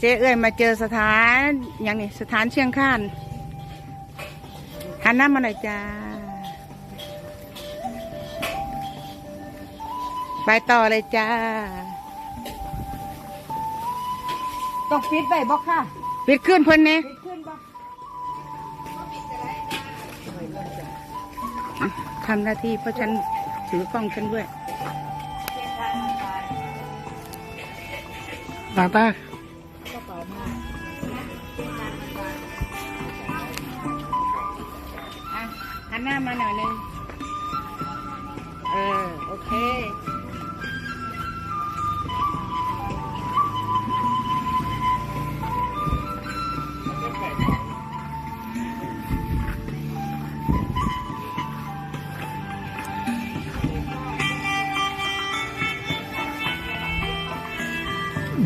เจ๊เอ้ยมาเจอสถานอย่างนี้สถานเชียงคานหันหน้ามาหน่อยจ้าไปต่อเลยจ้าต้องปิดไว้บ่ค่ะปิดขึ้นเพิ่นเนี่ยปิดขึ้นบ่ทำหน้าที่เพราะฉันถือกล้องฉันด้วยตาตา หันหน้ามาหน่อยหนึง เออ โอเค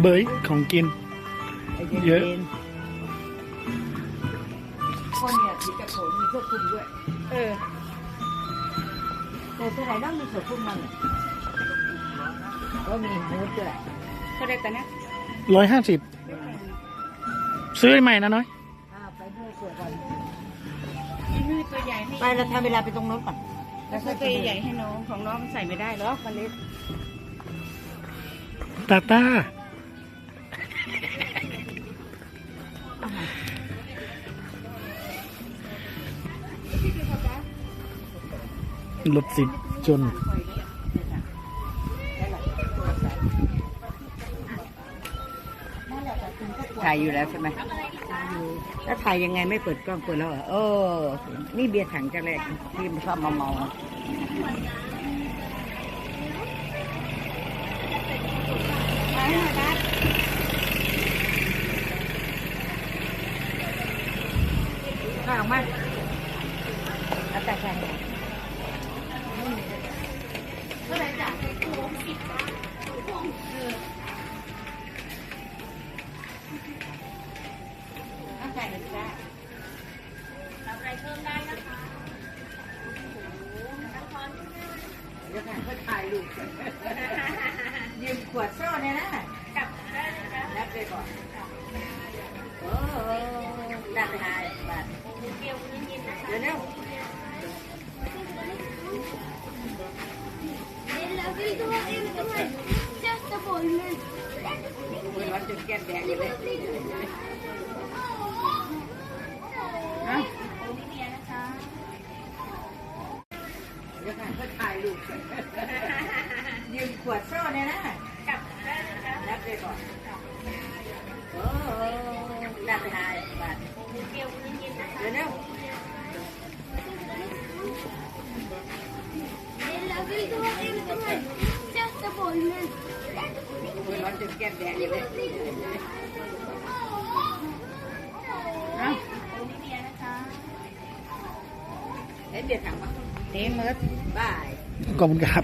เบยของกิน เยอะ กระโถนมีเสื้อคลุมด้วย เออแต่สมัยนั้นมีเสื้อคลุมมันเนี่ยก็มีฮูดด้วยเขาได้กันนะร้อยห้าสิบซื้อใหม่นะน้อยอ่าไปด้วยเสื้อก่อนนี่คือตัวใหญ่ให้ไปเราทำเวลาไปตรงโน้นก่อนแล้วก็ตัวใหญ่ให้น้องของน้องใส่ไม่ได้หรอกมันเล็กตาตา รถสิบจนถ่ายอยู่แล้วใช่ไหมแล้วถ่ายยังไงไม่เปิดกล้องเปิดแล้วเหรอเออ นี่เบียร์ถังจะแรกที่มันชอบมาเมาข้าวมาเอาแต่ใส่ ขวดโซ่เนี่ยนะจับได้เลยนะรับเลยก่อนโอ้โหได้ไปหาบาทเดี๋ยวเร็ว Jag vill då inte sätta bollen. คุณวัดจนแก้มแดงอยู่เลยอะเดี๋ยวค่ะเพื่อถ่ายรูปยืมขวดโซ่เนี่ยนะ เลยก่อนโอ้โหได้ไปหาบาทเดี๋ยวเร็ว Jag vill då inte sätta bollen. คุณวัดจนแก้มแดงอยู่เลย อ่ะ เอ้ยเดี๋ยวถามว่า เต็มมืด บาย ขอบคุณครับ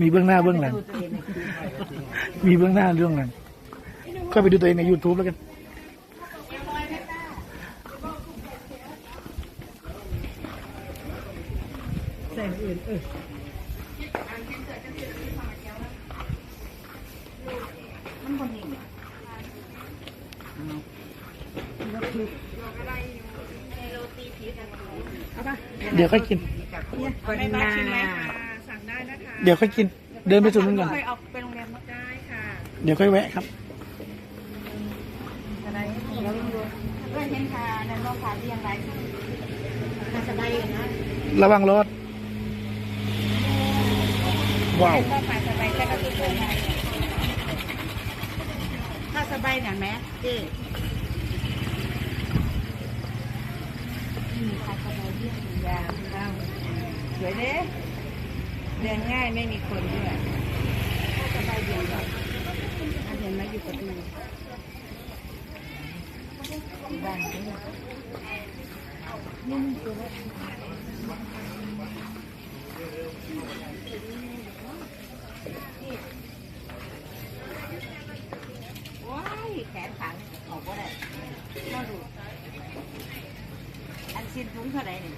มีเบื้องหน้าเบื้องหลังดูตัวเองในคลิปมีเบื้องหน้าเรื่องหลัง ก็ไปดูตัวเองใน YouTube แล้วกันใส่อื่นเออมันบนนี่เดี๋ยวค่อยกิน คนไม่บ้านา เดี๋ยวค่อยกิน เดินไปสุดนู้นก่อนค่อยเอาไปโรงแรมได้ค่ะเดี๋ยวค่อยแวะครับ อะไรเราลองดูเพื่อนเห็นค่ะในโรงพยาบาลเรียงไรน่าสบายอยู่นะระวังรถ ว้าว ก็ไปสบายแค่ก็คือเพื่อนไงถ้าสบายเนี่ยแม่เจ๊มีใครสบายดียาเข้าสวยเด้ เดินง่ายไม่มีคนด้วยสบายดีก่อนเห็นไหมอยู่ประตูบ้านนี้ว้ายแขนขังออกก็ได้ก็ดูอันสิ้นทุ้งเท่าไหร่เนี่ย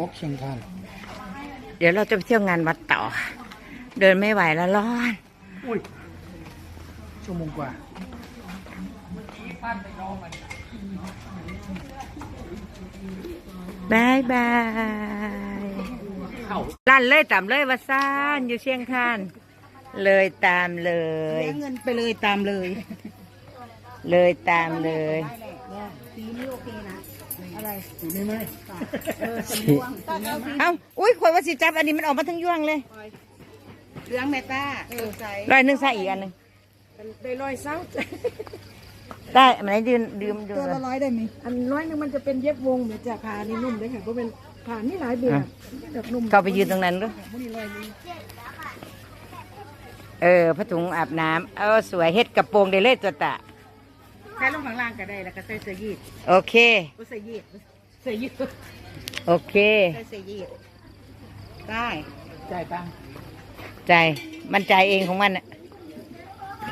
วอกเชียงคานเดี๋ยวเราจะไปเที่ยวงานวัดต่อ เดินไม่ไหวแล้วร้อน อุ้ยชั่วโมงกว่าบายบายลั่นเลยตามเลยว่าซ่านอยู่เชียงคานเลยตามเลยเสียเงินไปเลยตามเลย เลยตามเลยสีนี้โอเคนะ อะไรสีนี้ไหมเออสีม่วงต้องเอาสีเอ้าอุ้ยคนว่าสิจับอันนี้มันออกมาทั้งยวงเลยเหลืองแม่ต้าเออใส่ร้อยหนึ่งใส่อีกอันหนึ่งได้ร้อยเศร้าได้มันไหนดื่มดื่มดื่ตัวมละร้อยได้ไหมอันร้อยหนึงมันจะเป็นเย็บวงเหมือนจากผ่านี่นุ่มเลยค่ะเพราะเป็นผ่านี่หลายแบบแบบนุ่มเข้าไปยืนตรงนั้นด้วยไม่ได้ร้อยหนึงเออผ้าถุงอาบน้ำเออสวยเฮ็ดกระโปรงได้เลยตัวตะใช้ลงข้างล่างก็ได้แล้วก็ใส่เสื้อยืดโอเคก็ใส่ยืด ใส่ยืดโอเค ใส่เสื้อยืดได้จ่ายตังค์ใจมันใจเองของมันน่ะ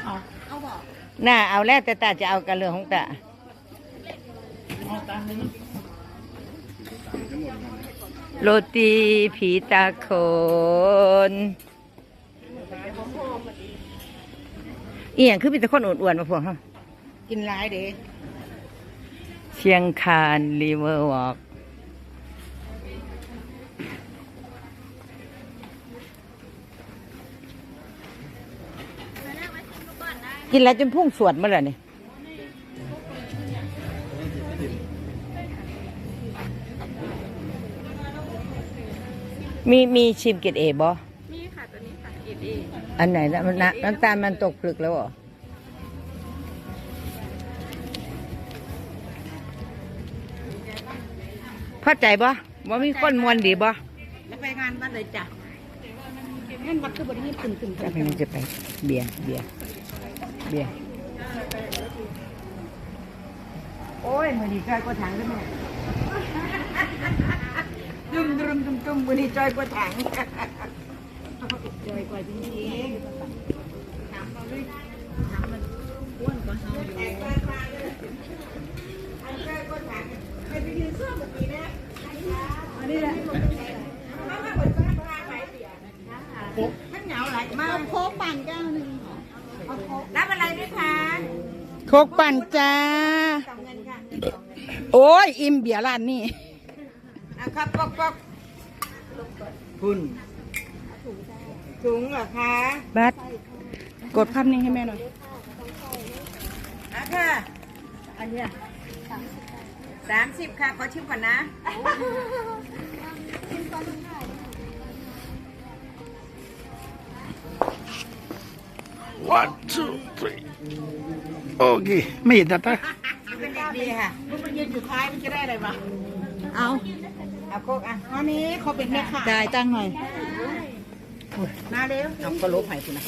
เอาเอาบอกน่าเอาแล้วแต่ตาจะเอากันเรื่องของตาเอาตังค์นี้โรตีผีตาโขนอีหยังคือมีแต่คนอ้วนๆมาพวกเขากินร้ายเด้ เชียงคานรีเวอร์วอล์กกินแล้วจนพุ่งสวดมาเลยนี่มีมีชิมเกตเอบอมีค่ะตัวนี้ค่ะกินเองอันไหนนะมันน้ำน้ำตาลมันตกผลึกแล้วเหรอ อใจบ่ว่ามีคนมวนดีบ่แล้วไปงานบ้านเลยจ้ะงานวัดคือบริเวณตึงตึงจะไปมันจะไปเบียร์เบียร์เบียร์โอ้ยมือดีจอยกว่าถังด้วยแม่ดุมดุมดุมดุมวันนี้จอยกว่าถังจอยกว่าจริงๆถามเราเลยถามมันอ้วนกว่าเฮาอยู่อันนี้แหละมันเหงาไหลมากโค้กปั่นแก้วหนึ่ง รับอะไรด้วยคะ โคกปั่นจ้า สองเงินค่ะโอ้ย อิ่มเบียร์ร้านนี่เอาครับปอกปอกคุณถุงเหรอคะบัสกดภาพนิ่งให้แม่หน่อย อะค่ะ อันเนี้ยสามสิบค่ะ ขอชิมก่อนนะวัน two three โอเคไม่เห็นแต่ตาเป็นเด็กดีค่ะลูกไปยืนอยู่ท้ายมันจะได้อะไรวะเอาเอาโคกอะอันนี้เขาเป็นแม่ค้าได้ตั้งหน่อยมาเร็วเอาก็ลบให้คุณนะ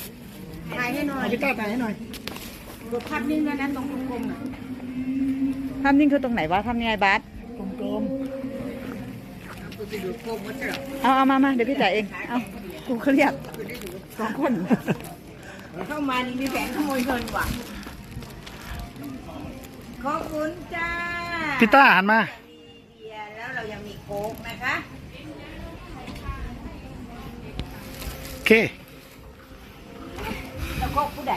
ถ่ายให้หน่อยอาจิต้าถ่ายให้หน่อยกดภาพนิ่งด้วยนะตรงกลมๆน่ะทำนิ่งคือตรงไหนวะทำยังไงบาสกลมเอาเอามามาเดี๋ยวพี่จ่ายเองเอากูเขาเรียกสองคนเข้ามานี่มีแผนขโมยเงินว่ะ ขอบคุณจ้าๆพี่ต้าหันมา เบียร์แล้วเรายังมีโค้กนะคะโอเค แล้วโค้กผู้ใด